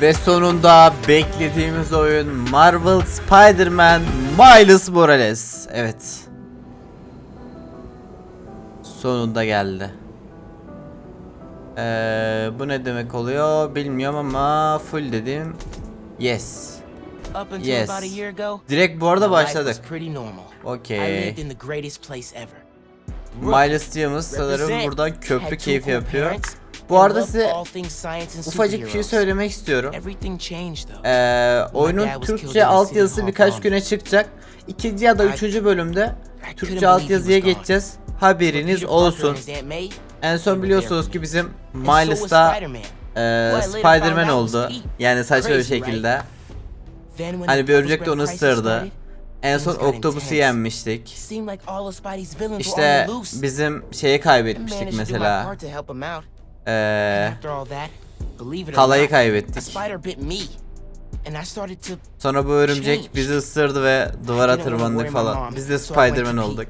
Ve sonunda beklediğimiz oyun Marvel Spider-Man Miles Morales. Evet. Sonunda geldi. Ee, bu ne demek oluyor bilmiyorum ama full dedim. Yes. Yes. Direkt bu arada başladık. Okey. Miles diyoruz sanırım buradan köprü keyfi yapıyor. Bu arada size ufacık bir şey söylemek istiyorum. Ee, oyunun Türkçe altyazısı birkaç güne çıkacak. İkinci ya da üçüncü bölümde Türkçe altyazıya geçeceğiz. Haberiniz olsun. En son biliyorsunuz ki bizim Spider-Man. e, Spider-Man oldu. Yani saçma bir şekilde. Hani bir örümcek de onu ısırdı. En son Octopus'u yenmiştik. İşte bizim şeyi I kaybetmiştik mesela. Ee, a kaybettik. Sonra bu örümcek bizi ısırdı ve duvara tırmandık falan. Biz de Spider-Man olduk.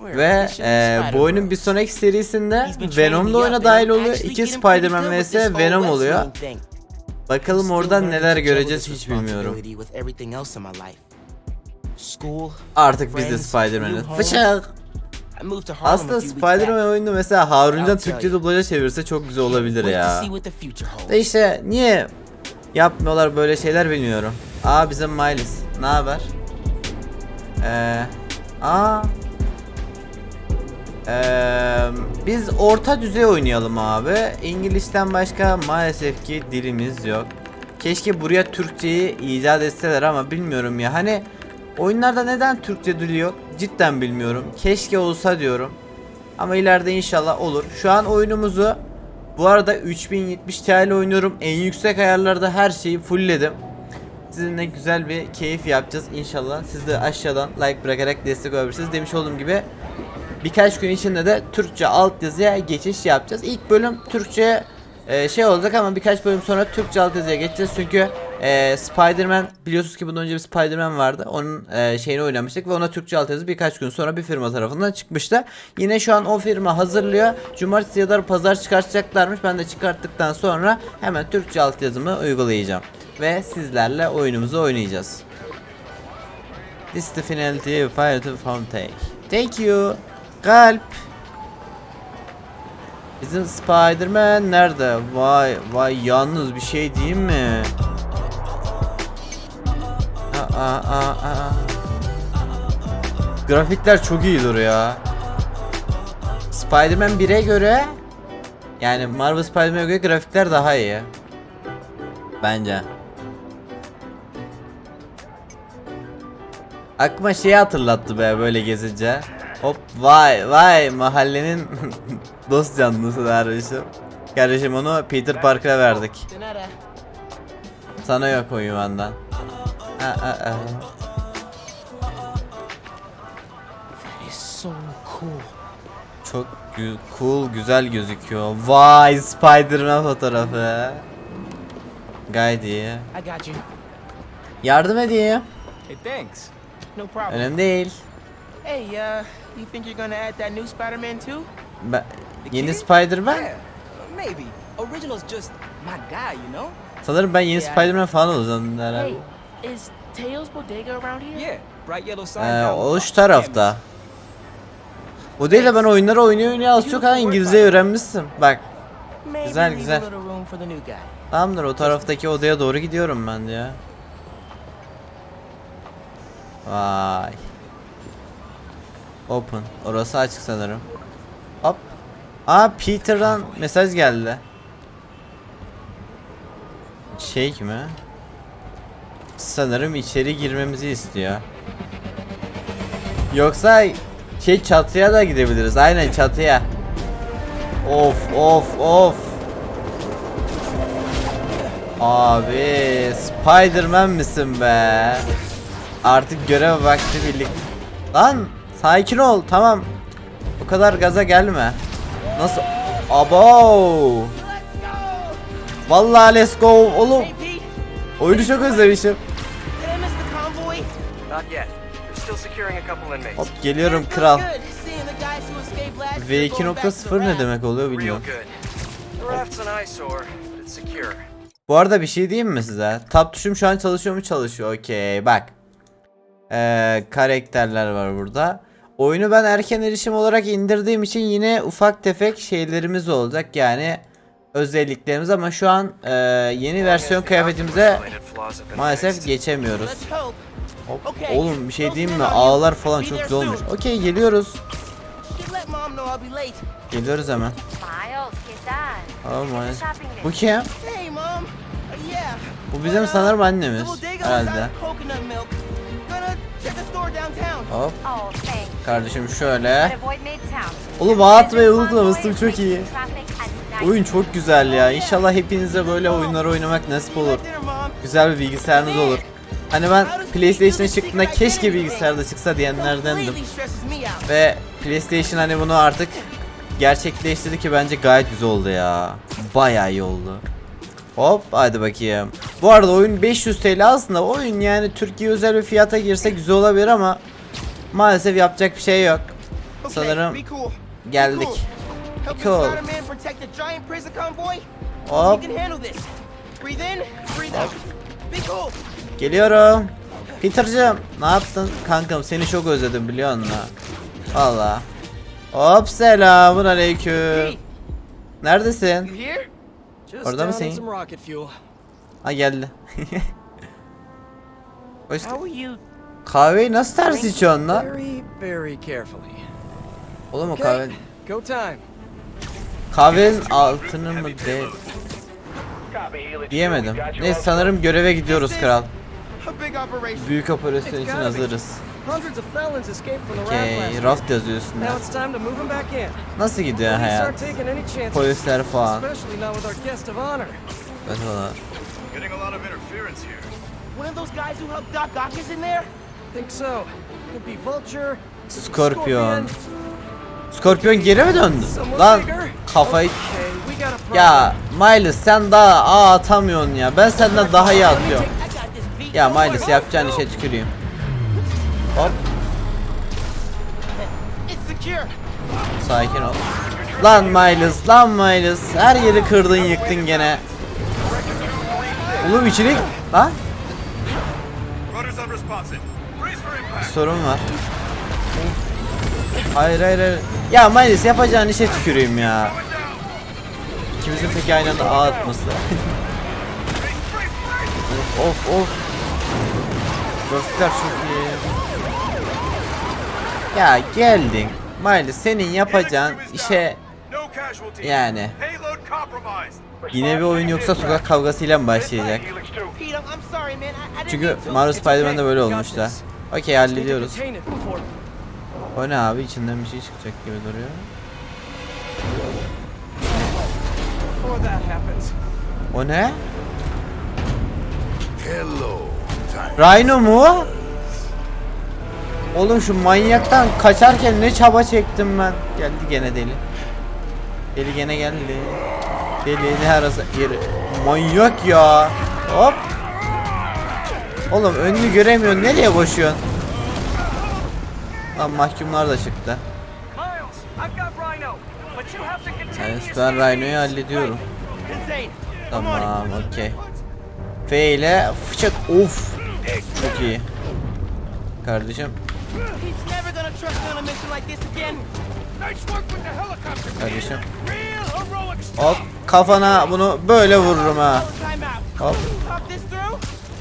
Ve e, bu oyunun bir sonraki serisinde He's been Venom training da me oyuna dahil oluyor. İki Spider-Man vs Venom oluyor. Bakalım oradan neler göreceğiz hiç bilmiyorum. Artık biz de friends, Spider-Man'iz. Aslında. Spider-Man oyunu mesela Haruncan Türkçe dublaja çevirse çok güzel olabilir ya. De işte niye yapmıyorlar böyle şeyler bilmiyorum. Aa bizim Miles. Ne haber? Ee, aa. Ee, biz orta düzey oynayalım abi. İngiliz'den başka maalesef ki dilimiz yok. Keşke buraya Türkçeyi icat etseler ama bilmiyorum ya. Hani oyunlarda neden Türkçe dili yok? Cidden bilmiyorum. Keşke olsa diyorum. Ama ileride inşallah olur. Şu an oyunumuzu bu arada 3070 Ti ile oynuyorum. En yüksek ayarlarda her şeyi fullledim. Sizinle güzel bir keyif yapacağız inşallah. Siz de aşağıdan like bırakarak destek olabilirsiniz. Demiş olduğum gibi birkaç gün içinde de Türkçe altyazıya geçiş yapacağız. İlk bölüm Türkçe e, şey olacak ama birkaç bölüm sonra Türkçe altyazıya geçeceğiz. Çünkü e, Spider-Man biliyorsunuz ki bundan önce bir Spider-Man vardı. Onun e, şeyini oynamıştık ve ona Türkçe altyazı birkaç gün sonra bir firma tarafından çıkmıştı. Yine şu an o firma hazırlıyor. Cumartesi ya da pazar çıkartacaklarmış. Ben de çıkarttıktan sonra hemen Türkçe altyazımı uygulayacağım. Ve sizlerle oyunumuzu oynayacağız. This is the finality of Fire to Fountain. Thank you. Kalp. Bizim Spider-Man nerede? Vay vay yalnız bir şey değil mi? Aa, aa. Grafikler çok iyi duruyor. Spider-Man 1'e göre yani Marvel Spider-Man'e göre grafikler daha iyi. Bence. Aklıma şeyi hatırlattı be böyle gezince. Hop vay vay mahallenin dost canlısı dervişim. Kardeşim onu Peter Parker'a verdik. Sana yok o yuvandan. Aa, aa, aa. It's so cool. Çok gü- cool güzel gözüküyor. Vay Spider-Man fotoğrafı. Gayet iyi. I got you. Yardım edeyim. Hey, thanks. No problem. Önemli değil. Hey, uh, you think you're gonna add that new Spider-Man too? The yeni? Spider-Man? Yeah, maybe. Original's just my guy, you know? Sanırım ben yeni Yeah. Spider-Man falan olacağım herhalde. Hey, is Tails Bodega around here? Yeah, bright yellow sign. Ee, o şu tarafta. O değil de ben oyunları oynuyor oynuyor az çok ha İngilizce öğrenmişsin. Bak Güzel, güzel. tamamdır o taraftaki odaya doğru gidiyorum ben ya. Vay. Open. Orası açık sanırım. Hop. Aa Peter'dan mesaj geldi. Şey mi? Sanırım içeri girmemizi istiyor. Yoksa şey çatıya da gidebiliriz. Aynen çatıya. Of of of. Abi Spider-Man misin be? Artık görev vakti birlik. Lan sakin ol tamam. Bu kadar gaza gelme. Nasıl? Abo. Vallahi let's go oğlum. Oyunu çok özlemişim. Not yet. They're still securing a couple inmates. Hop geliyorum Good, kral. good. Seeing the guys who escaped last year going back to the V2.0 ne demek oluyor bilmiyorum. Bu arada bir şey diyeyim mi size? Tab tuşum şu an çalışıyor mu? Çalışıyor. Okey bak. Ee, karakterler var burada. Oyunu ben erken erişim olarak indirdiğim için yine ufak tefek şeylerimiz olacak. Yani özelliklerimiz ama şu an e, yeni versiyon kıyafetimize maalesef geçemiyoruz. Hop, Okay, Oğlum bir şey diyeyim mi? Ağlar falan çok güzel olmuş. Okey geliyoruz. Geliyoruz hemen. Oh ¿Qué my. Bu kim? Uh. Bu bizim sanırım annemiz. Herhalde. Hop Oh, kardeşim şöyle. Oğlum atmayı unutmamıştım Convoy, çok iyi. Oyun çok güzel ya. İnşallah hepinize böyle oyunlar oynamak nasip olur. Güzel bir bilgisayarınız olur. Hani ben PlayStation çıktığında keşke bilgisayarda çıksa diyenlerdendim. Ve PlayStation hani bunu artık gerçekleştirdi ki bence gayet güzel oldu ya. Bayağı iyi oldu. Hop hadi bakayım. Bu arada oyun 500 TL aslında oyun yani Türkiye özel bir fiyata girse güzel olabilir ama maalesef yapacak bir şey yok. Sanırım geldik. cool. Convoy. Hop Geliyorum. Peter'cığım ne yaptın? Kankam seni çok özledim biliyor musun? Valla. Hop selamun aleyküm. Neredesin? Orada mısın? Ha geldi. Kahveyi nasıl ters içiyorsun lan? Oğlum o kahve... Kahvenin altını mı değil? Diyemedim. Neyse sanırım göreve gidiyoruz kral. Büyük operasyon için hazırız. Okey, raft yazıyor üstünde. Nasıl gidiyor hayat? Polisler falan. Mesela. Getting a lot of interference here. One of those guys who helped Doc Ock is in there? Think so. Could be Vulture. Scorpion. Scorpion geri mi döndü? Lan kafayı... Ya Miles sen daha A atamıyorsun ya. Ben senden daha iyi atıyorum. Ya. Miles yapacağın işe tüküreyim. Hop sakin ol. Lan Miles lan Miles her yeri kırdın yıktın gene. Oğlum içini... Lan sorun var. Hayır hayır hayır. Ya Miles yapacağın işe tüküreyim ya. İkimizin peki aynı anda A atması. of of Grafikler çok iyi. Ya geldin. Miles senin yapacağın işe yani yine bir oyun yoksa sokak kavgasıyla mı başlayacak? Çünkü. Mario Spider-Man'de böyle olmuştu. this. Okey hallediyoruz. O ne abi içinden bir şey çıkacak gibi duruyor. O ne? Hello. Rhino mu? Oğlum şu manyaktan kaçarken ne çaba çektim ben. Geldi gene deli. Deli gene geldi. Deli ne arası yeri. Manyak ya. Hop. Oğlum önünü göremiyorsun. Nereye koşuyorsun? Lan mahkumlar da çıktı. Evet ben. Rhino'yu hallediyorum. Tamam okey. F ile fıçak of. Çok iyi. Kardeşim kardeşim. Hop kafana bunu böyle vururum ha. Hop.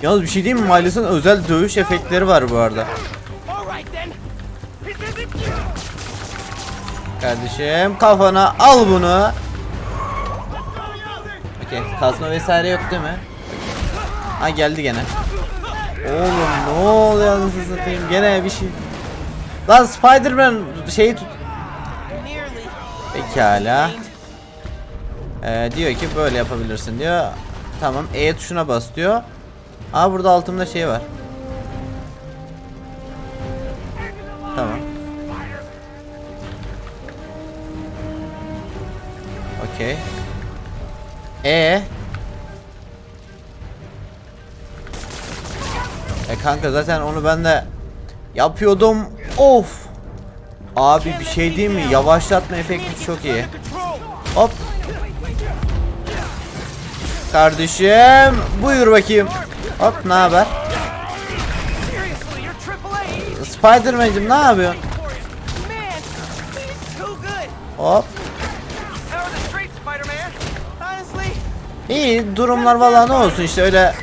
Yalnız bir şey diyeyim mi? Miles'ın özel dövüş efektleri var bu arada. Kardeşim kafana al bunu. Okey kazma vesaire yok değil mi? Ha geldi gene. Oğlum ne oluyor anasını satayım gene bir şey. Lan Spider-Man şeyi tut. Pekala. Ee, diyor ki böyle yapabilirsin diyor. Tamam E tuşuna bas diyor. Aa burada altımda şey var. Tamam. Okey. E. E kanka zaten onu ben de yapıyordum. Of. Abi bir şey değil mi? Yavaşlatma efekti çok iyi. Hop. Kardeşim buyur bakayım. Hop ne haber? Spiderman'cim ne yapıyorsun? Hop. İyi durumlar valla ne olsun işte öyle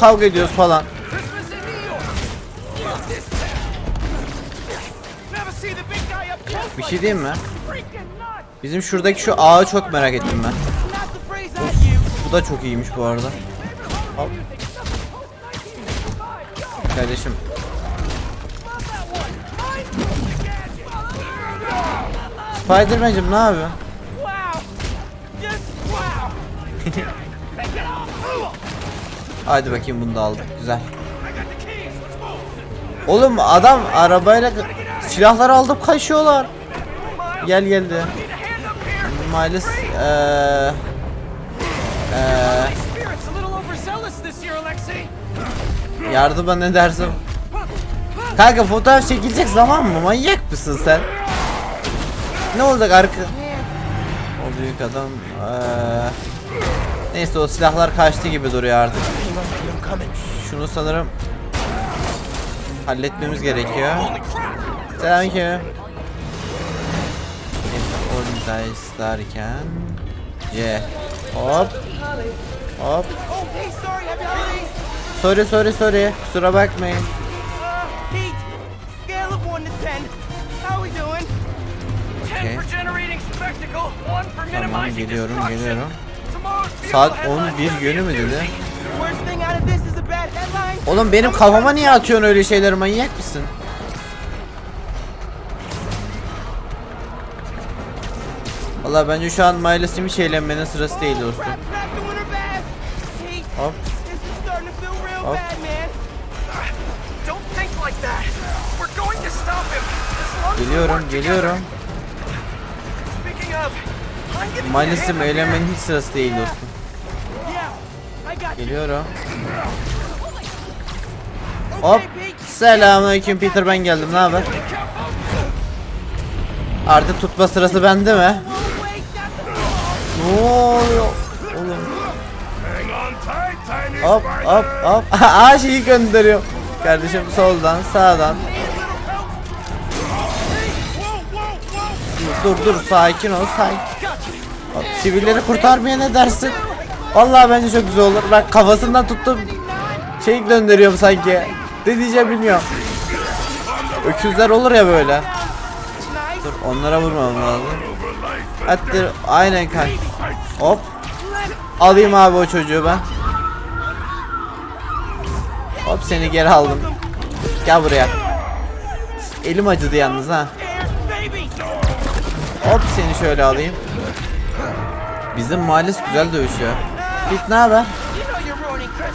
kavga ediyoruz falan. Bir şey diyeyim mi? Bizim şuradaki şu ağı çok merak ettim ben. Use. Bu da çok iyiymiş bu arada. Hop. Kardeşim. Spiderman'cim ne yapıyorsun? Hadi bakayım bunu da aldık. Güzel. Oğlum adam arabayla silahlar alıp kaçıyorlar. Gel geldi. This year, Alexei. yardıma ne dersin? Kanka fotoğraf çekilecek zaman mı? Manyak mısın sen? Ne olacak arka? O büyük adam. eee neyse o silahlar kaçtı gibi duruyor artık. Şunu sanırım halletmemiz gerekiyor. Selamünaleyküm. Oradayız derken C. Hop. Hop. Sorry. Sorry sorry. Kusura bakmayın. Pete, scale of 1 to 10. How we doing? Ten Okay. Tamam geliyorum geliyorum. Saat headlines 11 will be yönü mü dedi? Oğlum benim kafama niye atıyorsun öyle şeyleri manyak mısın? Valla bence şu an Miles'im hiç eğlenmenin sırası değil dostum. Hop Hop. geliyorum geliyorum. Hand up eğlenmenin hiç sırası değil dostum. Geliyorum. Hop. Selamünaleyküm Peter ben geldim. Ne haber? Artık tutma sırası bende mi? Ne oluyor? Oğlum. Hop hop hop. Aa şeyi gönderiyor. Kardeşim soldan sağdan. Dur dur sakin ol sakin. Hop, sivilleri kurtarmaya ne dersin? Vallahi bence çok güzel olur. Bak kafasından tuttum. Şey gönderiyorum sanki. Ne diyeceğim bilmiyorum. Öküzler olur ya böyle. Dur onlara vurmam lazım. Hatta aynen kanka. Hop. Alayım abi o çocuğu ben. Hop seni geri aldım. Gel buraya. Elim acıdı yalnız ha. Hop seni şöyle alayım. Bizim Malis güzel dövüşüyor. Git ne haber?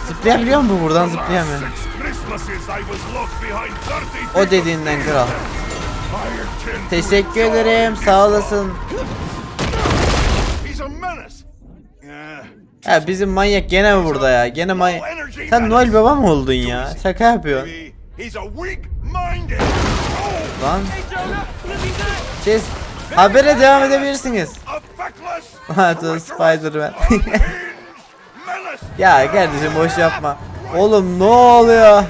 Zıplayabiliyor mu buradan zıplayamıyor. Christmases I was locked behind 30 O dediğinden kral. Teşekkür ederim sağ olasın. He's a menace. Yeah. Ha bizim manyak gene mi burada ya? Gene manyak. Sen Noel Baba mı oldun ya? Şaka yapıyorsun. Lan. Siz habere devam edebilirsiniz. Hadi Spider-Man. ya kardeşim boş yapma. Oğlum ne oluyor?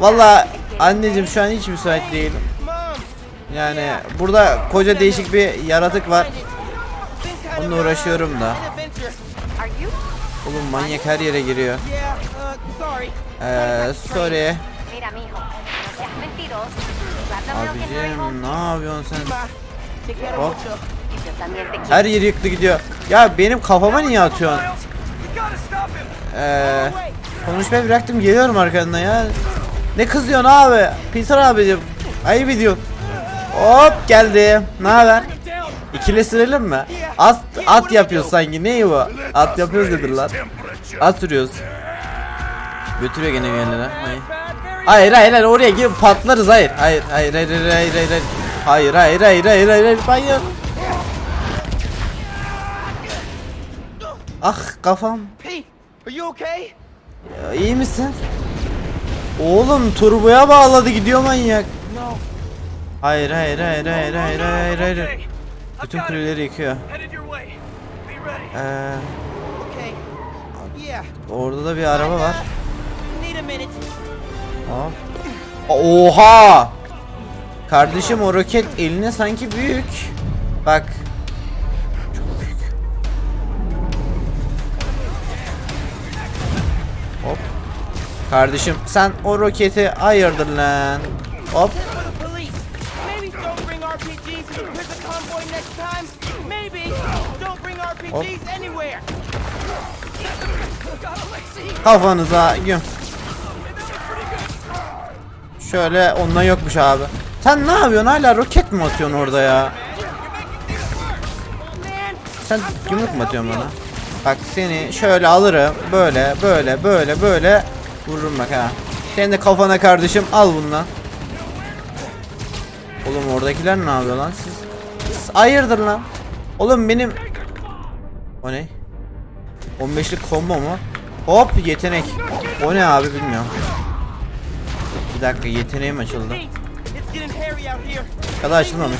Valla anneciğim şu an hiç müsait değilim. Yani burada koca değişik bir yaratık var. Onunla uğraşıyorum da. Oğlum manyak her yere giriyor. Eee sorry. Abicim ne yapıyorsun sen? Hop. Her yeri yıktı gidiyor. Ya benim kafama niye atıyorsun? Eee konuşmayı bıraktım geliyorum arkandan ya. Ne kızıyorsun abi? Peter abicim. Ayıp ediyorsun. Hop geldi. Ne haber? İkili sürelim mi? At at yapıyoruz sanki. Ne bu? At yapıyoruz dediler lan. At sürüyoruz. Götürüyor gene bir yerlere. Hayır. Hayır hayır hayır oraya girip patlarız hayır. Hayır hayır hayır hayır hayır hayır hayır. Hayır hayır hayır hayır hayır hayır hayır. Ah kafam. Ya, iyi misin? Oğlum turboya bağladı gidiyor manyak. Hayır hayır hayır hayır hayır hayır hayır. Bütün kuleleri yıkıyor. Ee, orada da bir araba var. Oha! Kardeşim o roket eline sanki büyük. Bak. Çok büyük. Hop. Kardeşim sen o roketi ayırdır lan. Hop. Kafanıza güm. Şöyle ondan yokmuş abi. Sen ne yapıyorsun hala roket mi atıyorsun orada ya? Sen yumruk mu atıyorsun bana? Bak seni şöyle alırım. Böyle böyle böyle böyle vururum bak ha. Senin de kafana kardeşim al bundan. Oğlum oradakiler ne yapıyor lan siz? Siz hayırdır lan? Oğlum benim O ne? 15'lik combo mu? Hop yetenek. O ne abi bilmiyorum. Bir dakika yeteneğim açıldı. Ya açılmamış.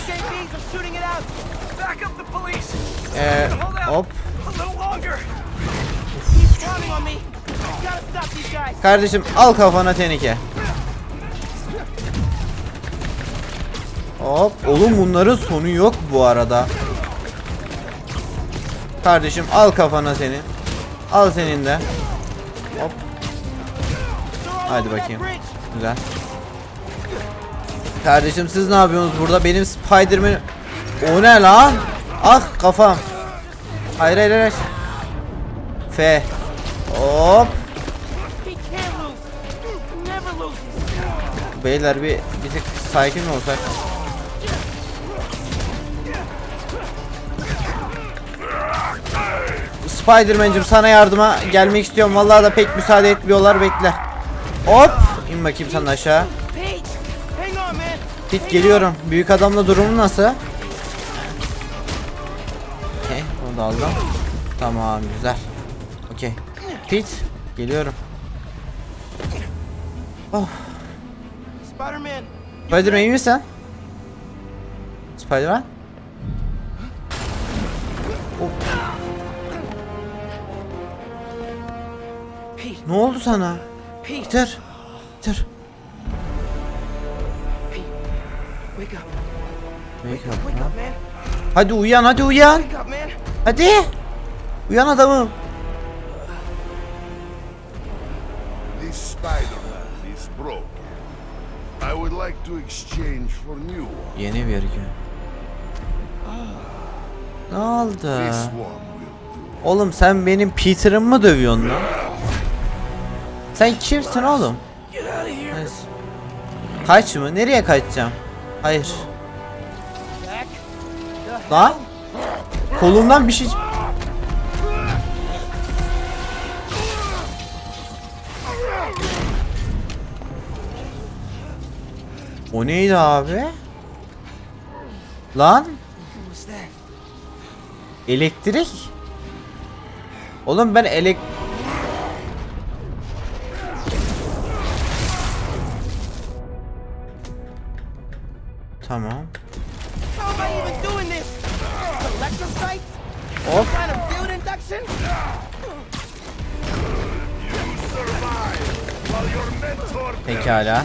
Ee, hop. Kardeşim al kafana tenike. Hop. Oğlum bunların sonu yok bu arada. Kardeşim al kafana senin. Al senin de. Hop. Hadi bakayım. Güzel. Kardeşim siz ne yapıyorsunuz burada? Benim Spiderman O ne lan? Ah kafam. Hayır hayır hayır. F. Hop. Beyler bir bir tık sakin olsak? Spiderman'cim sana yardıma gelmek istiyorum. Vallahi da pek müsaade etmiyorlar. Bekle. Hop! İn bakayım sen aşağı. Git geliyorum. Büyük adamla durumu nasıl? Okey, onu da aldım. Tamam, güzel. Okey. Pete, geliyorum. Oh, Spider-Man. Spiderman iyi misin? Spiderman? Ne oldu sana? Pete, Peter. Peter. Pete. Wake up. Wake up, Wake ha? up, man. Hadi uyan, hadi uyan. Wake up, man. Hadi. Uyan adamım. This Spider-Man is broken. I would like to exchange for new one. Yeni bir gün. Ne oldu? Oğlum sen benim Peter'ımı mı dövüyorsun lan? Sen kimsin oğlum? Neyse. Kaç mı? Nereye kaçacağım? Hayır. Lan? Kolumdan bir şey... O neydi abi? Lan? Elektrik? Oğlum ben elek... Hop. Pekala.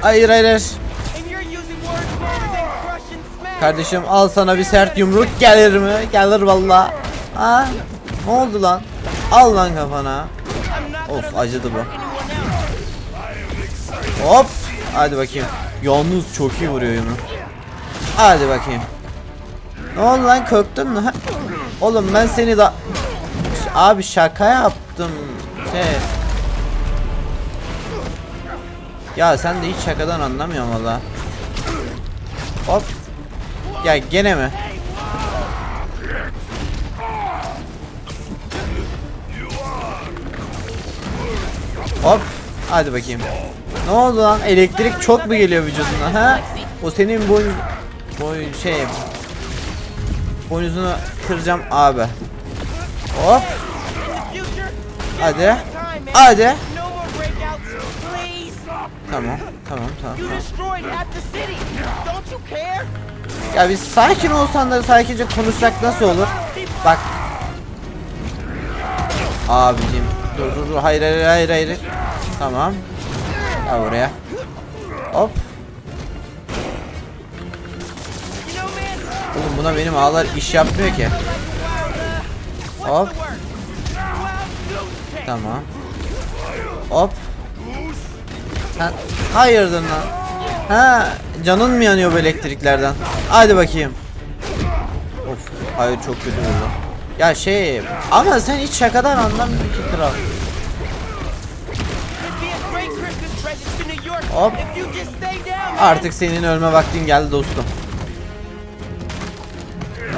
Hayır hayır hayır. Kardeşim al sana bir sert yumruk gelir mi? Gelir valla. Ha? Ne oldu lan? Al lan kafana. Of acıdı bu. Hop. Hadi bakayım. Yalnız çok iyi vuruyor yumruk. Hadi bakayım. Ne oldu lan korktun mu? Oğlum ben seni da... Abi şaka yaptım. Şey... Ya sen de hiç şakadan anlamıyorsun valla. Hop. Ya gene mi? Hop. Hadi bakayım. Ne oldu lan? Elektrik çok mu geliyor vücuduna ha? O senin boyun boyun şey boynuzunu kıracağım abi. Hop. Hadi. Hadi. Tamam. Tamam tamam? Ya biz sakin olsan da sakince konuşsak nasıl olur? Bak. Abicim. Dur dur dur. Hayır hayır hayır hayır. Tamam. Gel buraya. Hop. Oğlum buna benim ağlar iş yapmıyor ki. Hop. Tamam. Hop. Sen hayırdır lan? Ha, canın mı yanıyor bu elektriklerden? Hadi bakayım. Of, hayır çok kötü oldu. Ya şey, ama sen hiç şakadan anlamıyorsun ki kral. Hop. Artık senin ölme vaktin geldi dostum.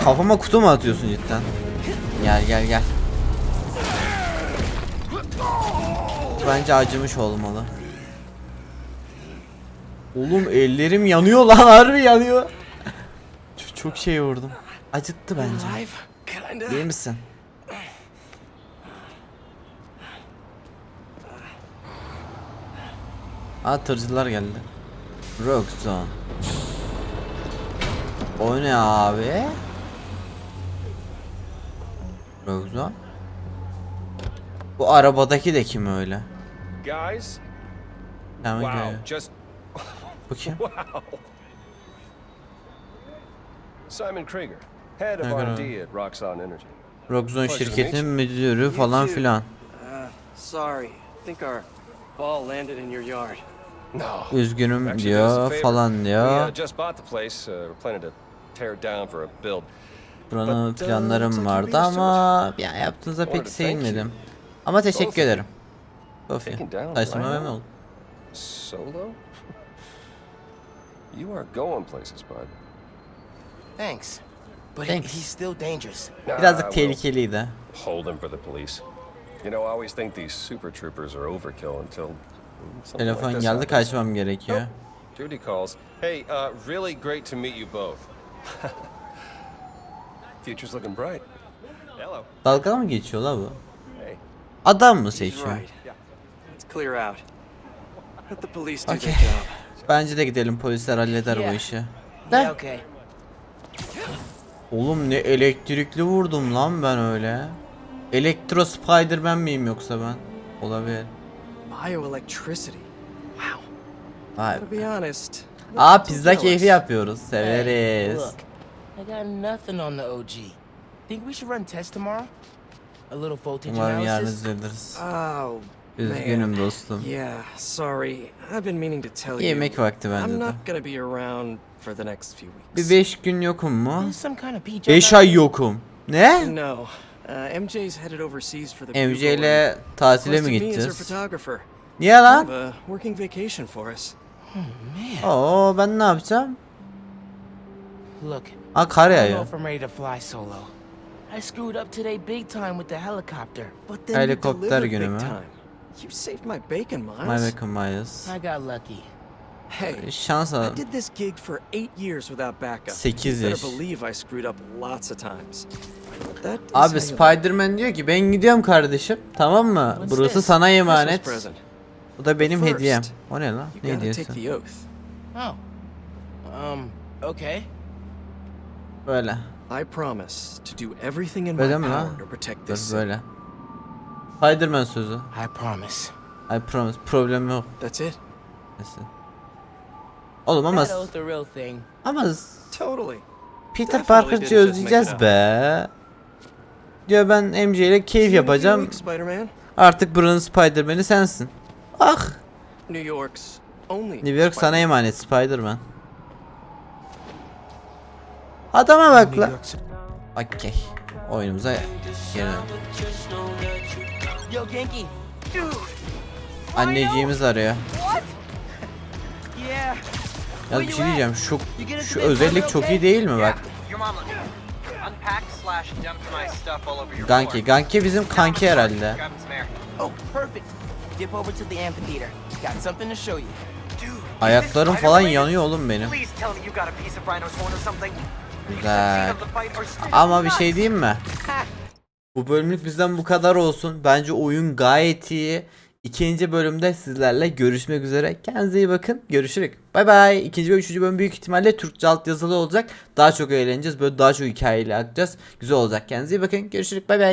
Kafama kutu mu atıyorsun cidden? Gel gel gel. Bence acımış olmalı. Oğlum ellerim yanıyor lan harbi yanıyor. Ç- Çok şey vurdum. Acıttı bence. Değil misin? Aa tırcılar geldi. Rockzone. O ne abi? Rockzone. Bu arabadaki de kim öyle? Guys, wow, just Bu kim? Simon Krieger, head of? R&D at Roxxon Energy. To şirketinin müdürü falan filan. Uh, sorry. I think our ball landed in your yard. No. Üzgünüm diyor falan We diyor. uh, just bought the place. Uh, we're planning to tear it down for a build. Buranın uh, planlarım vardı ama ya yaptığınıza pek sevinmedim. Ama teşekkür ederim. Sophie. Rhino? memnun oldum. Solo? You are going places, bud. Thanks. But Thanks. he's still dangerous. Birazcık tehlikeliydi. Hold him for the police. You know, I always think these super troopers are overkill until something Telefon geldi kaçmam gerekiyor. Judy calls. Hey, uh, really great to meet you both. Future's looking bright. Hello. Dalga mı geçiyor la bu? Hey. Adam mı seçiyor? clear out. Let the police do Okay. their job. Bence de gidelim polisler halleder bu işi. Yeah, okay. Oğlum ne elektrikli vurdum lan ben öyle. Elektro Spiderman miyim yoksa ben? Olabilir. Bioelectricity. Wow. Vay. Be honest. Aa pizza keyfi yapıyoruz. Hey, Severiz. I got nothing on the OG. Think we should run tests tomorrow? A little voltage Umarım yarın analysis? izleniriz. Oh, Üzgünüm man. dostum. Yeah, sorry. I've been meaning to tell Yemek you. vakti bende I'm de. not gonna be around for the next few Bir weeks. 5 gün yokum mu? There's some kind of PJ. 5 ay yokum. Ne? No. Uh, MJ's headed overseas for the MJ Bugle ile tatile mi requested me as her gideceğiz? photographer. Niye Kind lan? of a working vacation for us. Oo ben ne yapacağım? Look, Ha kar yağıyor. if I'm ready to fly solo. I screwed up today big time with the helicopter. But then you Helikopter delivered günü big mü? time. You saved my bacon, My Miles. Beckham Myers. I got lucky. Hey, Şans I did this gig for eight years without backup. Sekiz you yaş. better believe I screwed up lots of times. That is Abi you Spider-Man diyor ki ben gidiyorum kardeşim. Tamam mı? What's Burası this? sana emanet. Bu da benim First, hediyem. O ne lan? You Ne gotta hediyesi? take the oath. Oh. Um, okay. Böyle. I promise to do everything in my Böyle mi lan? power to protect Dur this böyle. Spider-Man sözü. I promise. I promise. Problem yok. That's it. Neyse. Oğlum ama That oath the real thing. ama Totally. Peter Parker'cı özleyeceğiz be. Diyor ben MJ ile keyif yapacağım. Spider-Man. Artık buranın Spider-Man'i sensin. Ah. New York's only. New York sana emanet Spider-Man. Adama bak. York's- Okey. Oyunumuza geri. Anneciğimiz arıyor. Ya bir şey diyeceğim şu şu özellik çok iyi değil mi bak. Ganki. Ganki bizim kanki herhalde. Ayaklarım falan yanıyor oğlum benim. Güzel. Ama bir şey diyeyim mi? Bu bölümlük bizden bu kadar olsun. Bence oyun gayet iyi. İkinci bölümde sizlerle görüşmek üzere. Kendinize iyi bakın. Görüşürük. Bay bay. İkinci ve üçüncü bölüm büyük ihtimalle Türkçe alt yazılı olacak. Daha çok eğleneceğiz. Böyle daha çok hikayeyle akacağız. Güzel olacak. Kendinize iyi bakın. Görüşürük. Bay bay.